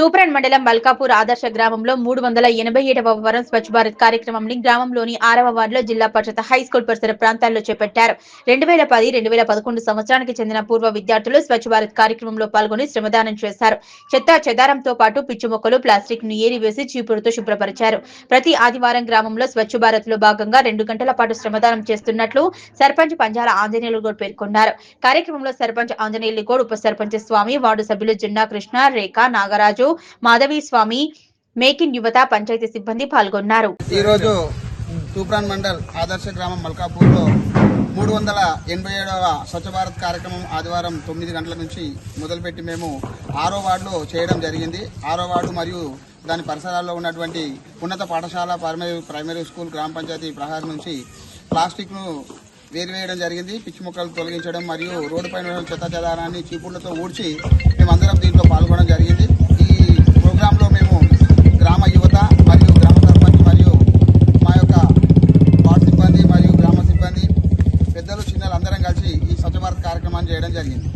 తూప్రాన్ మండలం బల్కాపూర్ ఆదర్శ గ్రామంలో మూడు వందల ఎనభై ఏడవ వారం స్వచ్ఛ భారత్ కార్యక్రమంని గ్రామంలోని ఆరవ వార్డులో జిల్లా పరిషత్ హై స్కూల్ పరిసర ప్రాంతాల్లో చేపట్టారు. రెండు వేల పది రెండు వేల పదకొండు సంవత్సరానికి చెందిన పూర్వ విద్యార్థులు స్వచ్ఛ భారత్ కార్యక్రమంలో పాల్గొని శ్రమదానం చేశారు. చెత్త చెదారంతో పాటు పిచ్చి మొక్కలు ప్లాస్టిక్ను ఏరివేసి చీపురుతో శుభ్రపరిచారు. ప్రతి ఆదివారం గ్రామంలో స్వచ్ఛ భారత్లో భాగంగా రెండు గంటల పాటు శ్రమదానం చేస్తున్నట్లు సర్పంచ్ పంజాల ఆంజనేయులు గౌడ్ పేర్కొన్నారు. కార్యక్రమంలో సర్పంచ్ ఆంజనేయులు గౌడ్ ఉప సర్పంచ్ స్వామి వార్డు సభ్యులు జిన్నా కృష్ణ రేఖ నాగరాజు మాధవీస్వామి మేకిన్ యువత పంచాయతీ సిబ్బంది పాల్గొన్నారు. ఈరోజు తూప్రాన్ మండల్ ఆదర్శ గ్రామం మల్కాపూర్లో మూడు వందల ఎనభై ఏడవ స్వచ్ఛ భారత్ కార్యక్రమం ఆదివారం తొమ్మిది గంటల నుంచి మొదలుపెట్టి మేము ఆరో వార్డులో చేయడం జరిగింది. ఆరో వార్డు మరియు దాని పరిసరాల్లో ఉన్నటువంటి ఉన్నత పాఠశాల ప్రైమరీ ప్రైమరీ స్కూల్ గ్రామ పంచాయతీ ప్రహారం నుంచి ప్లాస్టిక్ను వేరువేయడం జరిగింది. పిచ్చి మొక్కలు తొలగించడం మరియు రోడ్డు పైన చెత్త చెదారాన్ని చీపుళ్ళతో ఊడ్చి మేమందరం దీంట్లో పాల్గొనడం జరిగింది. కలిసి ఈ స్వచ్ఛ భారత్ కార్యక్రమాన్ని చేయడం జరిగింది.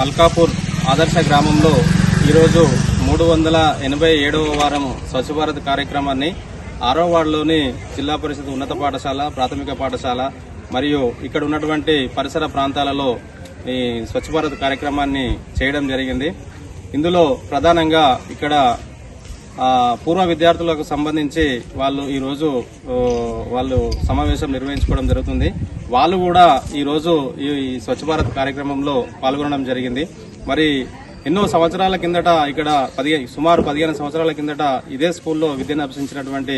మల్కాపూర్ ఆదర్శ గ్రామంలో ఈరోజు మూడు వందల ఎనభై ఏడవ వారం స్వచ్ఛ భారత్ కార్యక్రమాన్ని ఆరో వార్డులోని జిల్లా పరిషత్ ఉన్నత పాఠశాల ప్రాథమిక పాఠశాల మరియు ఇక్కడ ఉన్నటువంటి పరిసర ప్రాంతాలలో ఈ స్వచ్ఛ భారత్ కార్యక్రమాన్ని చేయడం జరిగింది. ఇందులో ప్రధానంగా ఇక్కడ పూర్వ విద్యార్థులకు సంబంధించి వాళ్ళు ఈరోజు వాళ్ళు సమావేశం నిర్వహించుకోవడం జరుగుతుంది. వాళ్ళు కూడా ఈరోజు ఈ ఈ స్వచ్ఛ భారత్ కార్యక్రమంలో పాల్గొనడం జరిగింది. మరి ఎన్నో సంవత్సరాల కిందట ఇక్కడ పదిహేను సుమారు పదిహేను సంవత్సరాల కిందట ఇదే స్కూల్లో విద్యను అభ్యసించినటువంటి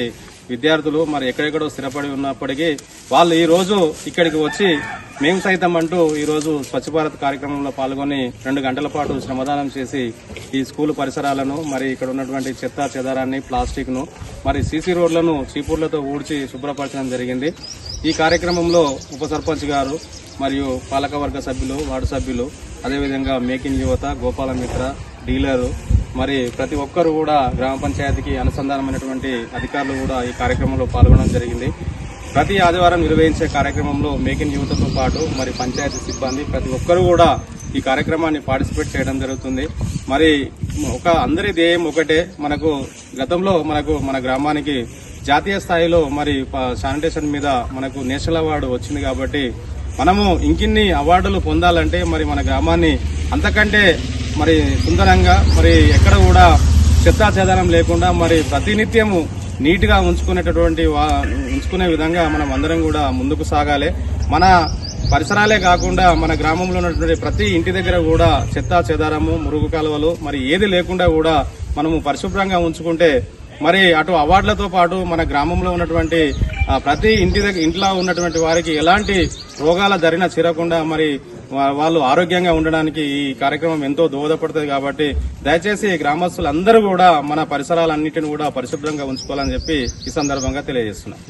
విద్యార్థులు మరి ఎక్కడెక్కడో స్థిరపడి ఉన్నప్పటికీ వాళ్ళు ఈ రోజు ఇక్కడికి వచ్చి మేము సైతం అంటూ ఈరోజు స్వచ్ఛ భారత్ కార్యక్రమంలో పాల్గొని రెండు గంటల పాటు శ్రమదానం చేసి ఈ స్కూల్ పరిసరాలను మరి ఇక్కడ ఉన్నటువంటి చెత్త చెదారాన్ని ప్లాస్టిక్ను మరి సీసీ రోడ్లను చీపుర్లతో ఊడ్చి శుభ్రపరచడం జరిగింది. ఈ కార్యక్రమంలో ఉప సర్పంచ్ గారు మరియు పాలకవర్గ సభ్యులు వార్డు సభ్యులు అదేవిధంగా మేకింగ్ యువత గోపాల మిత్ర డీలరు మరి ప్రతి ఒక్కరు కూడా గ్రామ పంచాయతీకి అనుసంధానమైనటువంటి అధికారులు కూడా ఈ కార్యక్రమంలో పాల్గొనడం జరిగింది. ప్రతి ఆదివారం నిర్వహించే కార్యక్రమంలో మేకిన్ యువతతో పాటు మరి పంచాయతీ సిబ్బంది ప్రతి ఒక్కరు కూడా ఈ కార్యక్రమాన్ని పార్టిసిపేట్ చేయడం జరుగుతుంది. మరి ఒక అందరి ధ్యేయం ఒకటే. మనకు గతంలో మనకు మన గ్రామానికి జాతీయ స్థాయిలో మరి శానిటేషన్ మీద మనకు నేషనల్ అవార్డు వచ్చింది కాబట్టి మనము ఇంకిన్ని అవార్డులు పొందాలంటే మరి మన గ్రామాన్ని అంతకంటే మరి సుందరంగా మరి ఎక్కడ కూడా చెత్తా చెదారం లేకుండా మరి ప్రతినిత్యము నీట్గా ఉంచుకునేటటువంటి వా- ఉంచుకునే విధంగా మనం అందరం కూడా ముందుకు సాగాలి. మన పరిసరాలే కాకుండా మన గ్రామంలో ఉన్నటువంటి ప్రతి ఇంటి దగ్గర కూడా చెత్తా చెదారము మురుగు కాలువలు మరి ఏది లేకుండా కూడా మనము పరిశుభ్రంగా ఉంచుకుంటే మరి అటు అవార్డులతో పాటు మన గ్రామంలో ఉన్నటువంటి ప్రతి ఇంటి దగ్గర ఇంట్లో ఉన్నటువంటి వారికి ఎలాంటి రోగాల ధరిన చేరకుండా మరి వాళ్ళు ఆరోగ్యంగా ఉండడానికి ఈ కార్యక్రమం ఎంతో దోహదపడుతుంది కాబట్టి దయచేసి గ్రామస్తులందరూ కూడా మన పరిసరాలన్నింటిని కూడా పరిశుభ్రంగా ఉంచుకోవాలని చెప్పి ఈ సందర్భంగా తెలియజేస్తున్నాం.